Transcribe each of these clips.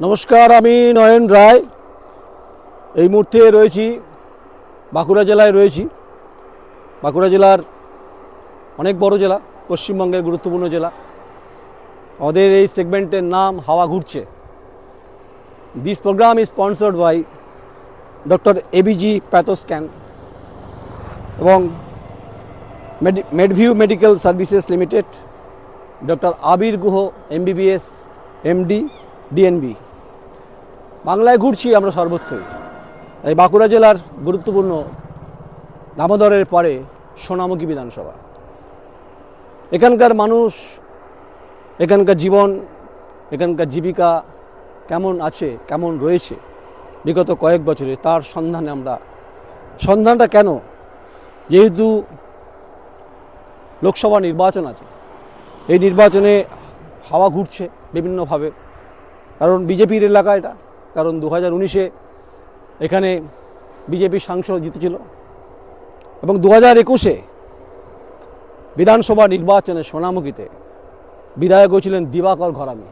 নমস্কার, আমি নয়ন রায়। এই মুহূর্তে রয়েছি, বাঁকুড়া জেলায় রয়েছি। বাঁকুড়া জেলার অনেক বড় জেলা, পশ্চিমবঙ্গের গুরুত্বপূর্ণ জেলা। আমাদের এই সেগমেন্টের নাম হাওয়া ঘুরছে। This program is sponsored by doctor ABG Pathoscan এবং Medview medical services limited doctor Abir Guha MBBS MD DNB বাংলায় ঘুরছি আমরা সর্বত্রই। এই বাঁকুড়া জেলার গুরুত্বপূর্ণ দামোদরের পরে সোনামুখী বিধানসভা। এখানকার মানুষ, এখানকার জীবন, এখানকার জীবিকা কেমন আছে, কেমন রয়েছে, বিগত কয়েক বছরে তার সন্ধানে আমরা, সন্ধানটা কেন? যেহেতু লোকসভা নির্বাচন আছে, এই নির্বাচনে হাওয়া ঘুরছে বিভিন্নভাবে, কারণ বিজেপির এলাকা এটা। কারণ দু হাজার উনিশে এখানে বিজেপির সাংসদ জিতেছিল। এবং দু হাজার একুশে বিধানসভা নির্বাচনে সোনামুখীতে বিধায়ক হয়েছিলেন দিবাকর ঘরামি।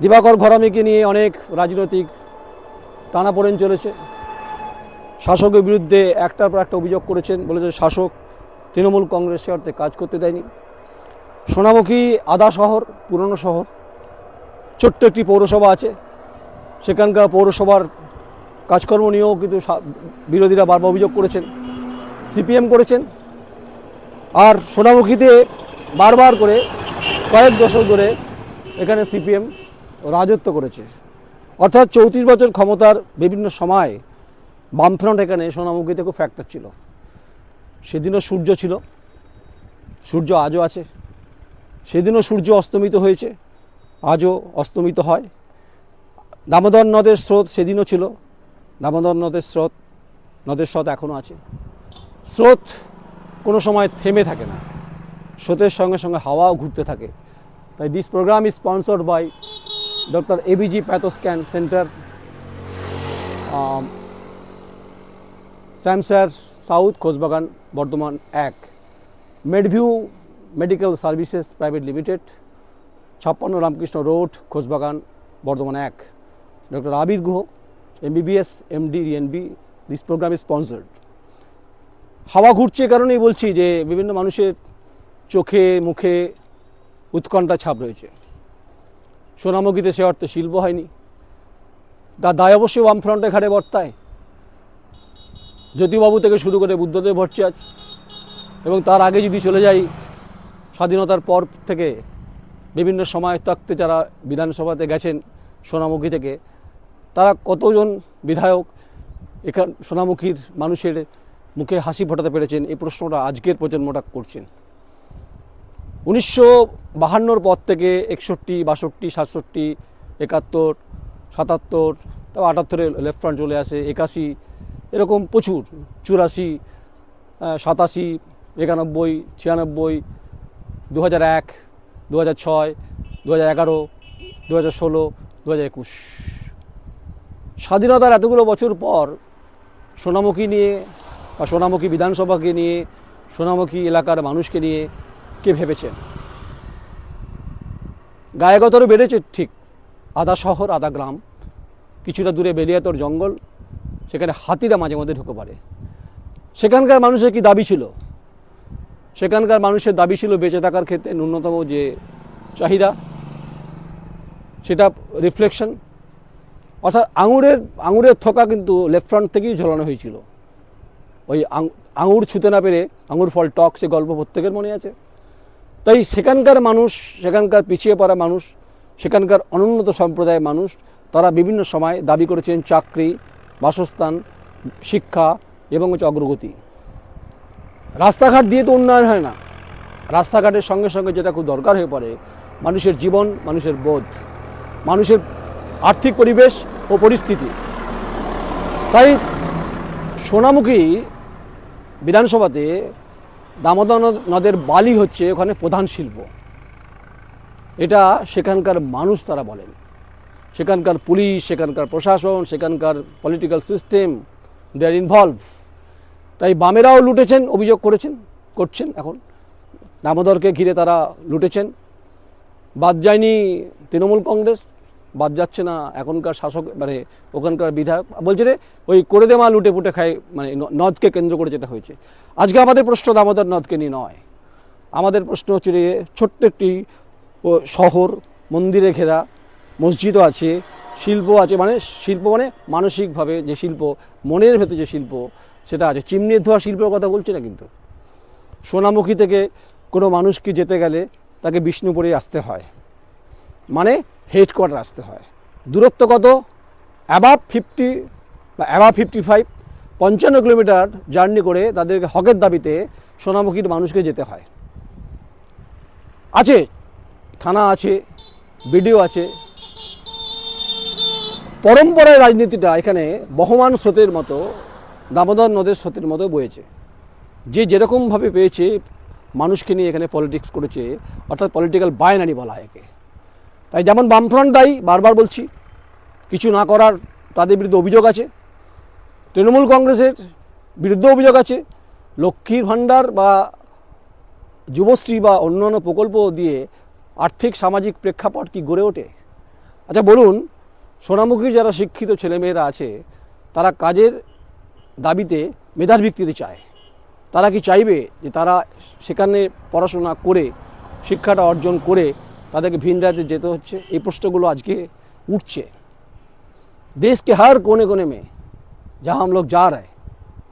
দিবাকর ঘরামিকে নিয়ে অনেক রাজনৈতিক টানাপোড়েন চলেছে। শাসকের বিরুদ্ধে একটার পর একটা অভিযোগ করেছেন বলেছে শাসক তৃণমূল কংগ্রেসের অর্থে কাজ করতে দেয়নি। সোনামুখী আদা শহর, পুরনো শহর, ছোট্ট একটি পৌরসভা আছে। সেখানকার পৌরসভার কাজকর্ম নিয়েও কিন্তু বিরোধীরা বারবার অভিযোগ করেছেন, সিপিএম করেছেন। আর সোনামুখীতে বারবার করে কয়েক দশক ধরে এখানে সিপিএম রাজত্ব করেছে। অর্থাৎ চৌত্রিশ বছর ক্ষমতার বিভিন্ন সময় বামফ্রন্ট এখানে সোনামুখীতে খুব ফ্যাক্টর ছিল। সেদিনও সূর্য ছিল। সূর্য আজও আছে। সেদিনও সূর্য অস্তমিত হয়েছে। আজও অস্তমিত হয়। দামোদর নদের স্রোত সেদিনও ছিল। দামোদর নদের স্রোত নদের স্রোত এখনও আছে। স্রোত কোনো সময় থেমে থাকে না। স্রোতের সঙ্গে সঙ্গে হাওয়াও ঘুরতে থাকে। তাই this program is sponsored by doctor ABG Pathoscan centre স্যামসার south Khosbagan Bardhaman এক। Medview medical services private limited ছাপ্পান্ন রামকৃষ্ণ রোড খোসবাগান বর্ধমান এক। Doctor Abir Guha MBBS MD DNB this program is sponsored হাওয়া ঘুরছে কারণেই বলছি যে বিভিন্ন মানুষের চোখে, মুখে উৎকণ্ঠা ছাপ রয়েছে। সোনামুখীতে সে অর্থে শিল্প হয়নি। তার দায় অবশ্যই বামফ্রন্টে ঘাড়ে বর্তায়। জ্যোতিবাবু থেকে শুরু করে বুদ্ধদেব ভট্টাচার্য। এবং তার আগে যদি চলে যাই, স্বাধীনতার পর থেকে বিভিন্ন সময় থাকতে যারা বিধানসভাতে গেছেন, সোনামুখী থেকে তারা কতজন বিধায়ক? এখান সোনামুখীর মানুষের মুখে হাসি ফোটাতে পেরেছেন। এই প্রশ্নটা আজকের প্রজন্মটা করছেন। উনিশশো বাহান্নর পর থেকে একষট্টি, বাষট্টি, সাতষট্টি, একাত্তর, সাতাত্তর তারপর আটাত্তরে লেফট ফ্রন্ট চলে আসে, একাশি, এরকম প্রচুর, চুরাশি সাতাশি, একানব্বই, ছিয়ানব্বই দু হাজার এক দু হাজার ছয় দু হাজার এগারো দু হাজার ষোলো দু হাজার একুশ। স্বাধীনতার এতগুলো বছর পর সোনামুখী নিয়ে বা সোনামুখী বিধানসভাকে নিয়ে, সোনামুখী এলাকার মানুষকে নিয়ে কে ভেবেছেন? গায়েগতরও বেড়েছে ঠিক আধা শহর, আধা গ্রাম, কিছুটা দূরে বেলিয়াতর জঙ্গল, সেখানে হাতিরা মাঝে মধ্যে ঢুকে পড়ে। সেখানকার মানুষের কি দাবি ছিল? সেখানকার মানুষের দাবি ছিল বেঁচে থাকার ক্ষেত্রে ন্যূনতম যে চাহিদা, সেটা রিফ্লেকশন অর্থাৎ আঙুরের আঙুরের থোকা কিন্তু লেফট ফ্রন্ট থেকেই ঝোলানো হয়েছিল। ওই আঙ- আঙুর ছুতে না পেরে আঙুর ফল টক সে গল্প প্রত্যেকের মনে আছে। তাই সেখানকার মানুষ, সেখানকার পিছিয়ে পড়া মানুষ, সেখানকার অনুন্নত সম্প্রদায়ের মানুষ, তারা বিভিন্ন সময় দাবি করেছেন চাকরি, বাসস্থান, শিক্ষা এবং হচ্ছে অগ্রগতি। রাস্তাঘাট দিয়ে তো উন্নয়ন হয় না। রাস্তাঘাটের সঙ্গে সঙ্গে যেটা খুব দরকার হয়ে পড়ে, মানুষের জীবন, মানুষের বোধ। মানুষের আর্থিক পরিবেশ ও পরিস্থিতি। তাই সোনামুখী বিধানসভাতে দামোদর নদ- নদের বালি হচ্ছে ওখানে প্রধান শিল্প। এটা সেখানকার মানুষ তারা বলেন। সেখানকার পুলিশ, সেখানকার প্রশাসন, সেখানকার political system they are involve তাই বামেরাও লুটেছেন, অভিযোগ করেছেন, করছেন এখন। দামোদরকে ঘিরে তারা লুটেছেন। বাদ যায়নি তৃণমূল কংগ্রেস। বাদ যাচ্ছে না, এখনকার শাসক মানে ওখানকার বিধায়ক, বলছে রে ওই করে দে লুটে পুটে খায় মানে নদকে কেন্দ্র করে যেটা হয়েছে। আজকে আমাদের প্রশ্ন দামোদর নদকে নিয়ে নয়। আমাদের প্রশ্ন হচ্ছে যে ছোট্ট একটি শহর, মন্দিরে ঘেরা, মসজিদও আছে, শিল্প আছে মানে শিল্প মানে মানসিকভাবে যে শিল্প, মনের ভেতরে যে শিল্প, সেটা আছে। চিমনির ধোয়া শিল্পের কথা বলছি না কিন্তু? সোনামুখী থেকে কোনো মানুষকে যেতে গেলে তাকে বিষ্ণুপুরে আসতে হয়। মানে হেডকোয়ার্টার আসতে হয়। দূরত্ব কত? অ্যাবাভ ফিফটি বা অ্যাবাভ ফিফটি ফাইভ পঞ্চান্ন কিলোমিটার জার্নি করে তাদেরকে হকের দাবিতে সোনামুখীর মানুষকে যেতে হয়। আছে, থানা আছে, বিডিও আছে। পরম্পরায় রাজনীতিটা এখানে বহমান স্রোতের মতো, দামোদর নদের স্রোতের মতো বয়েছে। যে যেরকমভাবে পেয়েছে, মানুষকে নিয়ে এখানে পলিটিক্স করেছে, অর্থাৎ পলিটিক্যাল বায়নানি বলা হয় একে। তাই যেমন বামফ্রন্ট দায়ী, বারবার বলছি, কিছু না করার তাদের বিরুদ্ধে অভিযোগ আছে। তৃণমূল কংগ্রেসের বিরুদ্ধে অভিযোগ আছে। লক্ষ্মীর ভাণ্ডার বা যুবশ্রী বা অন্যান্য প্রকল্প দিয়ে আর্থিক, সামাজিক প্রেক্ষাপট কি গড়ে ওঠে? আচ্ছা বলুন, সোনামুখী যারা শিক্ষিত ছেলেমেয়েরা আছে, তারা কাজের দাবিতে মেধার ভিত্তিতে চায়। তারা কি চাইবে যে তারা সেখানে পড়াশোনা করে, শিক্ষাটা অর্জন করে তাদেরকে ভিন রাজ্যে যেতে হচ্ছে এই প্রশ্নগুলো আজকে উঠছে देश के हर कोने कोने में जहाँ हम लोग जा रहे हैं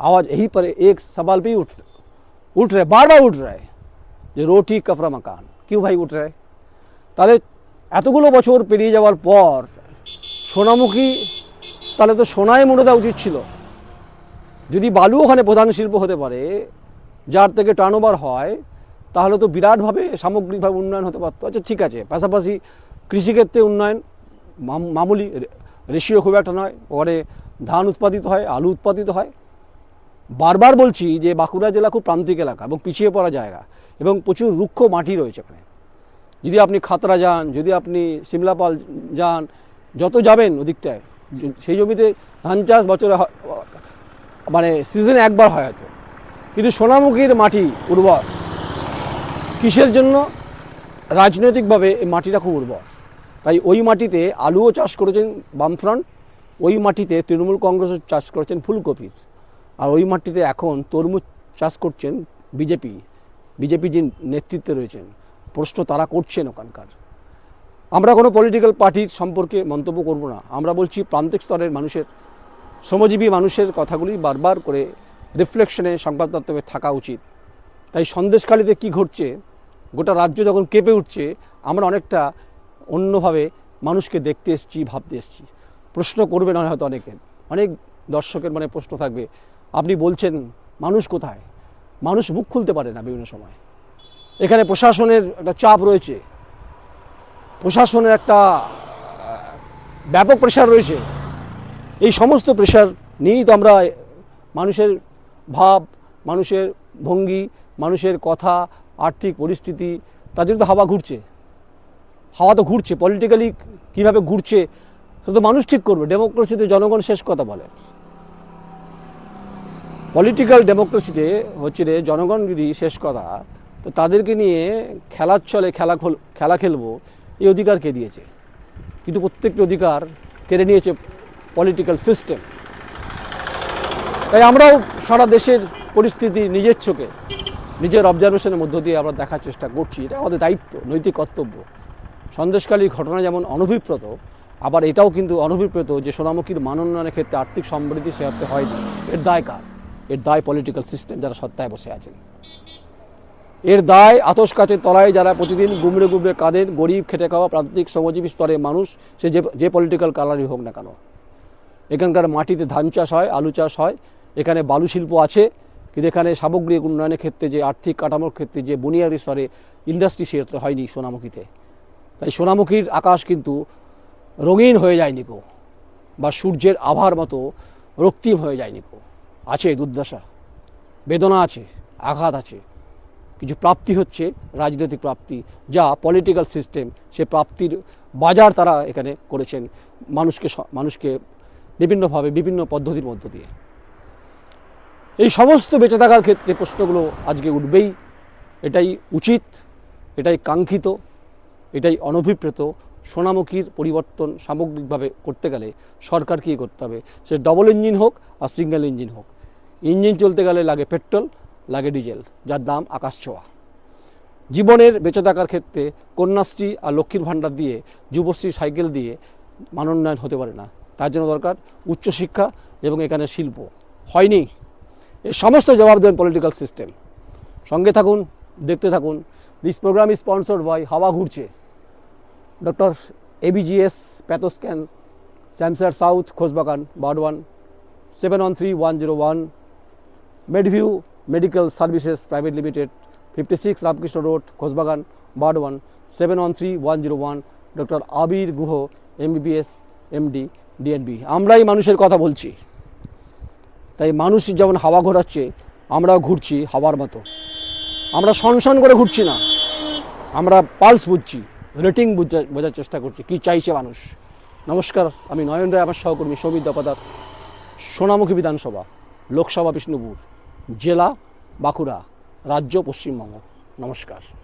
आवाज़ यही पर एक सवाल पे ही उठ उठ रहे बार बार उठ रहा है যে রোটি কাপড়া মাকান কিউ ভাই উঠ রায় তাহলে এতগুলো বছর পেরিয়ে যাওয়ার পর সোনামুখী তাহলে তো সোনায় মনে দেওয়া উচিত ছিল যদি বালু ওখানে প্রধান শিল্প হতে পারে যার থেকে টার্ন হয় তাহলে তো বিরাটভাবে সামগ্রিকভাবে উন্নয়ন হতে পারতো। আচ্ছা ঠিক আছে। পাশাপাশি কৃষিক্ষেত্রে উন্নয়ন মামুলি রেশিও খুব একটা নয়। পরে ধান উৎপাদিত হয়, আলু উৎপাদিত হয়। বারবার বলছি যে বাঁকুড়া জেলা খুব প্রান্তিক এলাকা এবং পিছিয়ে পড়া জায়গা এবং প্রচুর রুক্ষ মাটি রয়েছে এখানে। যদি আপনি খাতরা যান, যদি আপনি সিমলাপাল যান, যত যাবেন ওদিকটায় সেই জমিতে ধান চাষ বছরে মানে সিজনে একবার হয় হয়তো। কিন্তু সোনামুখীর মাটি উর্বর। কিসের জন্য? রাজনৈতিকভাবে এই মাটিটা খুব উর্বর। তাই ওই মাটিতে আলুও চাষ করেছেন বামফ্রন্ট, ওই মাটিতে তৃণমূল কংগ্রেসও চাষ করেছেন ফুলকপির আর ওই মাটিতে এখন তরমুজ চাষ করছেন বিজেপি। বিজেপি যে নেতৃত্বে রয়েছেন, প্রশ্ন তারা করছেন ওখানকার। আমরা কোনো পলিটিক্যাল পার্টির সম্পর্কে মন্তব্য করব না। আমরা বলছি প্রান্তিক স্তরের মানুষের, শ্রমজীবী মানুষের কথাগুলি বারবার করে রিফ্লেকশনে সংবাদ মাধ্যমে থাকা উচিত। তাই সন্দেশখালিতে কি ঘটছে? গোটা রাজ্য যখন কেঁপে উঠছে, আমরা অনেকটা অন্যভাবে মানুষকে দেখতে এসেছি, ভাবতে এসেছি। প্রশ্ন করবে না হয়তো অনেকে। অনেক দর্শকের মানে প্রশ্ন থাকবে, আপনি বলছেন মানুষ কোথায়? মানুষ মুখ খুলতে পারে না বিভিন্ন সময়। এখানে প্রশাসনের একটা চাপ রয়েছে। প্রশাসনের একটা ব্যাপক প্রেশার রয়েছে। এই সমস্ত প্রেশার নিয়েই তো আমরা মানুষের ভাব, মানুষের ভঙ্গি মানুষের কথা, আর্থিক পরিস্থিতি তাদের তো হাওয়া ঘুরছে। হাওয়া তো ঘুরছে পলিটিক্যালি কীভাবে ঘুরছে, সেটা তো মানুষ ঠিক করবে। ডেমোক্রেসিতে জনগণ শেষ কথা বলে। পলিটিক্যাল ডেমোক্রেসিতে হচ্ছে রে, জনগণ যদি শেষ কথা, তো তাদেরকে নিয়ে খেলার ছলে খেলা খোল, খেলা খেলব, এই অধিকার কে দিয়েছে? কিন্তু প্রত্যেকটি অধিকার কেড়ে নিয়েছে পলিটিক্যাল সিস্টেম তাই আমরাও সারা দেশের পরিস্থিতি নিজের চোখে নিজের অবজারভেশনের মধ্য দিয়ে আমরা দেখার চেষ্টা করছি। এটা আমাদের দায়িত্ব, নৈতিক কর্তব্য। সন্দেশকালী ঘটনা যেমন অনভিপ্রেত, আবার এটাও কিন্তু অনভিপ্রেত যে সোনামুখীর মান উন্নয়নের ক্ষেত্রে আর্থিক সমৃদ্ধি সে অর্থে হয়নি। এর দায় কার? এর দায় পলিটিক্যাল সিস্টেম যারা সত্তায় বসে আছেন। এর দায় আতস কাচের তলায় যারা প্রতিদিন গুমড়ে গুমড়ে কাঁদেন, গরিব, খেটে খাওয়া, প্রান্তিক, শ্রমজীবী স্তরে মানুষ, সে যে যে পলিটিক্যাল কালারই হোক না কেন। এখানকার মাটিতে ধান চাষ হয়, আলু চাষ হয়, এখানে বালু শিল্প আছে কিন্তু এখানে সামগ্রিক উন্নয়নের ক্ষেত্রে যে আর্থিক কাঠামোর ক্ষেত্রে যে বুনিয়াদী স্তরে ইন্ডাস্ট্রি সেটা হয়নি সোনামুখীতে। তাই সোনামুখীর আকাশ কিন্তু রঙিন হয়ে যায়নি কো বা সূর্যের আভার মতো রক্তিম হয়ে যায়নি কো আছে দুর্দশা, বেদনা আছে, আঘাত আছে। কিছু প্রাপ্তি হচ্ছে, রাজনৈতিক প্রাপ্তি, যা পলিটিক্যাল সিস্টেম সে প্রাপ্তির বাজার তারা এখানে করেছেন মানুষকে মানুষকে বিভিন্নভাবে, বিভিন্ন পদ্ধতির মধ্য দিয়ে। এই সমস্ত বেঁচে থাকার ক্ষেত্রে প্রশ্নগুলো আজকে উঠবেই। এটাই উচিত, এটাই কাঙ্ক্ষিত, এটাই অনভিপ্রেত, সোনামুখীর পরিবর্তন সামগ্রিকভাবে করতে গেলে সরকার কী করতে হবে? সে ডবল ইঞ্জিন হোক আর সিঙ্গেল ইঞ্জিন হোক। ইঞ্জিন চলতে গেলে লাগে পেট্রোল লাগে ডিজেল যার দাম আকাশ ছোঁয়া। জীবনের বেঁচে থাকার ক্ষেত্রে কন্যাশ্রী আর লক্ষ্মীর ভাণ্ডার দিয়ে, যুবশ্রী সাইকেল দিয়ে মানোন্নয়ন হতে পারে না। তার জন্য দরকার উচ্চশিক্ষা এবং এখানে শিল্প। হয়নি। এর সমস্ত জবাব দেবেন পলিটিক্যাল সিস্টেম সঙ্গে থাকুন, দেখতে থাকুন। This program is sponsored by হাওয়া ঘুরছে। Doctor এবিজিএস Pathoscan স্যামসার south Khosbagan Burdwan seven one three one zero one Medview medical services private limited fifty six Ramakrishna road Khosbagan Burdwan seven one three one zero one doctor Abir Guha MBBS MD DNB আমরাই মানুষের কথা বলছি। তাই মানুষ যেমন হাওয়া ঘোরাচ্ছে, আমরাও ঘুরছি হাওয়ার মতো। আমরা সনসন করে ঘুরছি না। আমরা পালস বুঝছি, রেটিং বুঝা- বোঝার চেষ্টা করছি, কী চাইছে মানুষ। নমস্কার, আমি নয়ন রায়, আমার সহকর্মী সৌমিত দপাদার সোনামুখী বিধানসভা, লোকসভা বিষ্ণুপুর, জেলা বাঁকুড়া, রাজ্য পশ্চিমবঙ্গ। নমস্কার।